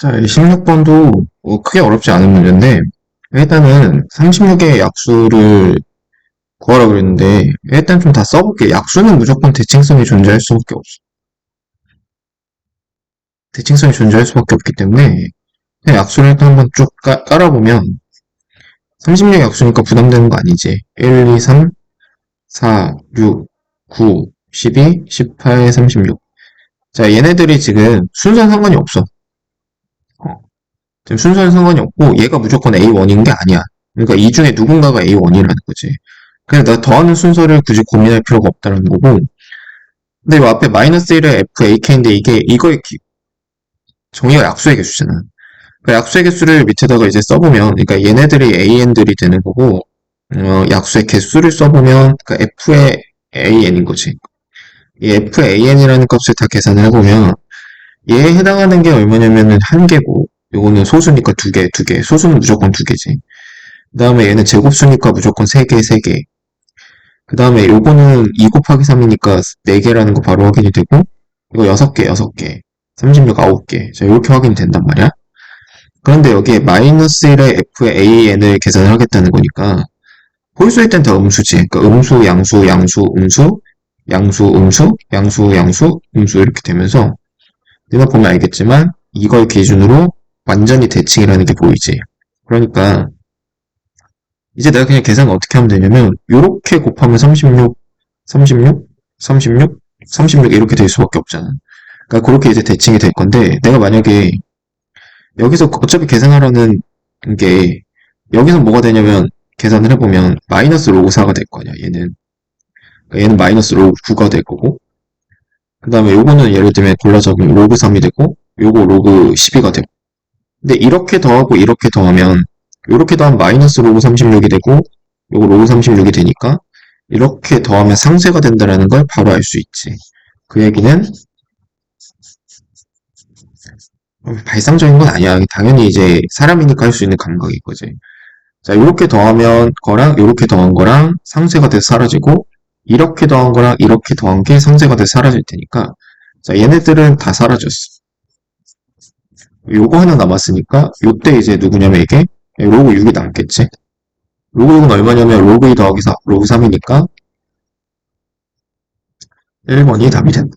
자, 이 16번도 뭐 크게 어렵지 않은 문제인데, 일단은 36개의 약수를 구하라고 그랬는데, 일단 좀 다 써볼게. 약수는 무조건 대칭성이 존재할 수 밖에 없어. 대칭성이 존재할 수 밖에 없기 때문에, 약수를 일단 한번 쭉 깔, 깔아보면, 36 약수니까 부담되는 거 아니지. 1, 2, 3, 4, 6, 9, 12, 18, 36. 자, 얘네들이 지금 순서는 상관이 없어. 지금 순서는 상관이 없고 얘가 무조건 A1인 게 아니야. 그러니까 이 중에 누군가가 A1이라는 거지. 그냥 나 더하는 순서를 굳이 고민할 필요가 없다는 거고 근데 이 앞에 마이너스 1의 F, AK인데 이게 이거의 기- 정의가 약수의 개수잖아. 그 약수의 개수를 밑에다가 이제 써보면 그러니까 얘네들이 AN들이 되는 거고 어, 약수의 개수를 써보면 그 F의 AN인 거지. 이 F의 AN이라는 값을 다 계산을 해보면 얘에 해당하는 게 얼마냐면은 한 개고 요거는 소수니까 두 개, 두 개. 소수는 무조건 두 개지. 그 다음에 얘는 제곱수니까 무조건 세 개, 세 개. 그 다음에 요거는 2 곱하기 3이니까 4개라는 거 바로 확인이 되고, 이거 6개, 6개. 36, 9개. 자, 이렇게 확인이 된단 말이야. 그런데 여기에 마이너스 1의 f의 an을 계산을 하겠다는 거니까, 홀수일 땐 다 음수지. 그러니까 음수, 양수, 양수, 음수, 양수, 음수, 양수, 양수, 음수 이렇게 되면서, 내가 보면 알겠지만, 이걸 기준으로 완전히 대칭이라는 게 보이지. 그러니까 이제 내가 그냥 계산 어떻게 하면 되냐면 요렇게 곱하면 36, 36, 36, 36 이렇게 될 수밖에 없잖아. 그러니까 그렇게 이제 대칭이 될 건데 내가 만약에 여기서 어차피 계산하라는 게 여기서 뭐가 되냐면 계산을 해보면 마이너스 로그 4가 될 거냐 얘는 그러니까 얘는 마이너스 로그 9가 될 거고 그 다음에 요거는 예를 들면 골라잡으면 로그 3이 되고 요거 로그 12가 되고 근데 이렇게 더하고 이렇게 더하면 이렇게 더하면 마이너스 로그 36이 되고 요거 로그 36이 되니까 이렇게 더하면 상쇄가 된다는 걸 바로 알 수 있지. 그 얘기는 어, 발상적인 건 아니야. 당연히 이제 사람이니까 할 수 있는 감각인 거지. 자, 이렇게 더하면 거랑 이렇게 더한 거랑 상쇄가 돼서 사라지고 이렇게 더한 거랑 이렇게 더한 게 상쇄가 돼서 사라질 테니까 자, 얘네들은 다 사라졌어. 요거 하나 남았으니까 요때 이제 누구냐면 이게 로그 6이 남겠지? 로그 6은 얼마냐면 로그 2 더하기 4, 로그 3이니까 1번이 답이 된다